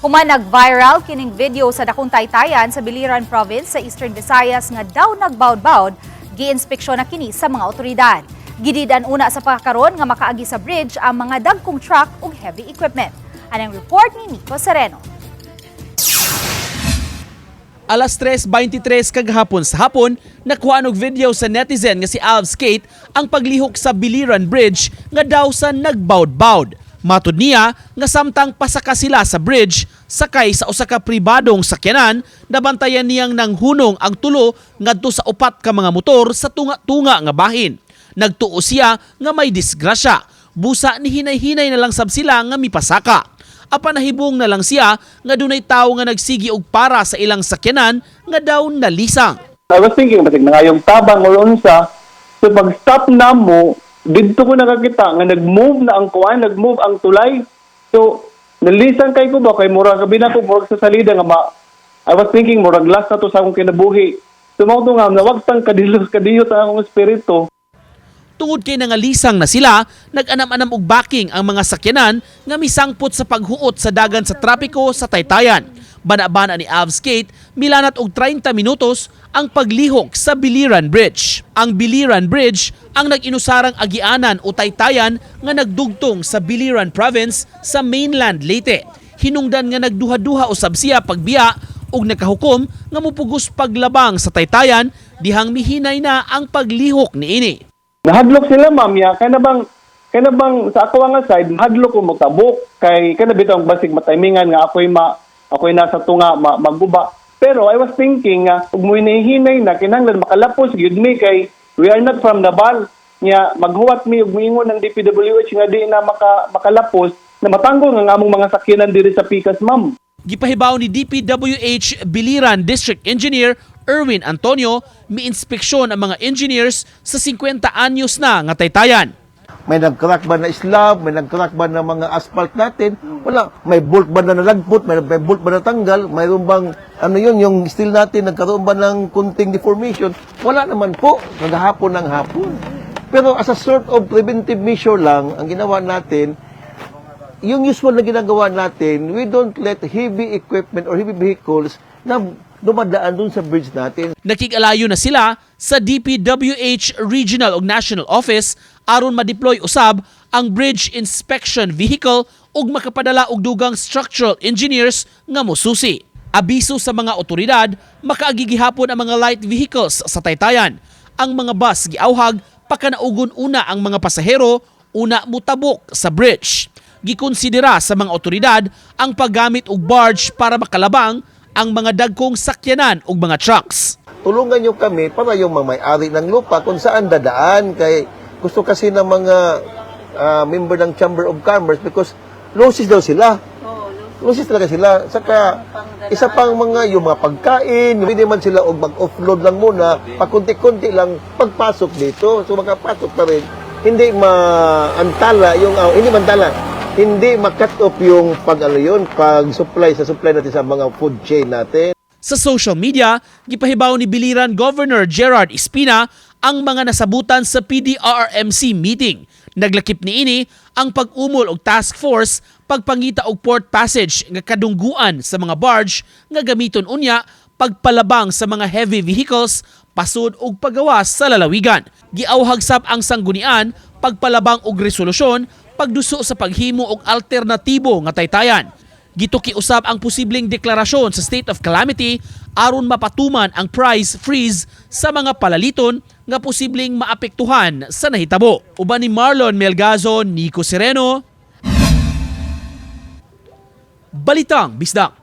Human nag-viral kining video sa dakong taytayan sa Biliran Province sa Eastern Visayas nga daw nagbawd-bawd giinspeksyon na kini sa mga otoridad. Gididan una sa pagkakaroon nga makaagi sa bridge ang mga dagkong truck ug heavy equipment. Anang report ni Nico Sereno. Alas 3.23 kagahapon sa hapon, nakuha og video sa netizen nga si Alv Skate ang paglihok sa Biliran Bridge nga daw sa nagbawd-bawd. Matud niya nga samtang pasaka sila sa bridge, sakay sa usa ka pribadong sakyanan, nabantayan niyang nanghunong ang tulo ngadto sa upat ka mga motor sa tunga-tunga nga bahin. Nagtuo siya nga may disgrasya. Busa ni hinay-hinay na lang sab sila nga mipasaka apan nahibong na lang siya nga dunay tawo nga nagsigi og para sa ilang sakyanan nga daw nalisang. I was thinking, basig na yung tabang or unsa, so pag stop na mo, dito ko nakakita nga nag-move na ang kuan, nag-move ang tulay. So, nalisan kay ko ba, kay murag gabi na ko, sa salida nga ma, I was thinking, murag last na to sa akong kinabuhi. So, mao to nga, nawag tang kadilo, kadiyo sa akong espiritu. Tungod kay nangalisang na sila, nag-anam-anam og backing ang mga sakyanan nga misangpot sa paghuot sa dagan sa trapiko sa Taytayan. Bana-bana ni Av Skate, milanat og 30 minutos ang paglihok sa Biliran Bridge. Ang Biliran Bridge ang nag-inusarang agianan o Taytayan nga nagdugtong sa Biliran Province sa mainland Leyte. Hinungdan nga nagduha-duha usab siya pagbiya ug nakahukom nga mupugos paglabang sa Taytayan dihang mihinay na ang paglihok niini. Nahadlok sila, ma'am, ya. Kaya na bang, kaya na bang, sa ako nga side, nahadlok ko magtabok. Kay, kaya na bitang basig matimingan nga ako'y ma, ako'y nasa tunga, ma, magguba. Pero I was thinking nga, ug mo hinahinay na, kinanglan makalapos, yun mi, kay, we are not from Nabal. Nga, maghuwat mi, ug moingon ng DPWH nga di na maka, makalapos, na matanggol nga among mga sakyanan diri sa Pikas, ma'am. Gipahibaw ni DPWH Biliran District Engineer Erwin Antonio miinspeksyon ang mga engineers sa 50 anyos na nga taytayan. May nag-crack ba na slab, may nag-crack ba na mga asphalt natin, wala. May bolt ba na nalagpot, may, may bolt ba na tanggal, mayroon bang, ano yun, yung steel natin, nagkaroon ba ng kunting deformation? Wala naman po, naghahapon ng hapon. Pero as a sort of preventive measure lang, ang ginawa natin, yung usual na ginagawa natin, we don't let heavy equipment or heavy vehicles na dumadaan dun sa bridge natin. Nakikalayo na sila sa DPWH Regional ug National Office aron ma-deploy usab ang Bridge Inspection Vehicle ug makapadala og dugang structural engineers nga mosusi. Abiso sa mga otoridad, makaagigihapon ang mga light vehicles sa Taytayan. Ang mga bus giawhag pakanaugon una ang mga pasahero una mutabok sa bridge. Gikonsidera sa mga otoridad ang paggamit og barge para makalabang ang mga dagkong sakyanan ug mga trucks. tulungan nyo kami para yung mga may-ari ng lupa kung saan dadaan. Kay gusto kasi ng mga ah, member ng Chamber of Commerce because losses daw sila. Losses talaga sila. Saka isa pang mga yung mga pagkain, hindi man sila og mag-offload lang muna, pakunti-kunti lang pagpasok dito. So makapasok pa rin. Hindi maantala yung ah, hindi mantala. Hindi ma-cut off yung pag ano yun, pag supply sa supply natin sa mga food chain natin. Sa social media, gipahibaw ni Biliran Governor Gerard Espina ang mga nasabutan sa PDRRMC meeting. Naglakip ni ini ang pag-umol og task force pagpangita og port passage nga kadungguan sa mga barge nga gamiton unya pagpalabang sa mga heavy vehicles pasud og pagawas sa lalawigan. Giawhag sab ang sanggunian pagpalabang og resolusyon pagduso sa paghimo og alternatibo nga taytayan. Gituki usab ang posibleng deklarasyon sa state of calamity aron mapatuman ang price freeze sa mga palaliton nga posibleng maapektuhan sa nahitabo. Uban ni Marlon Melgazo, Nico Sereno, Balitang Bisdak.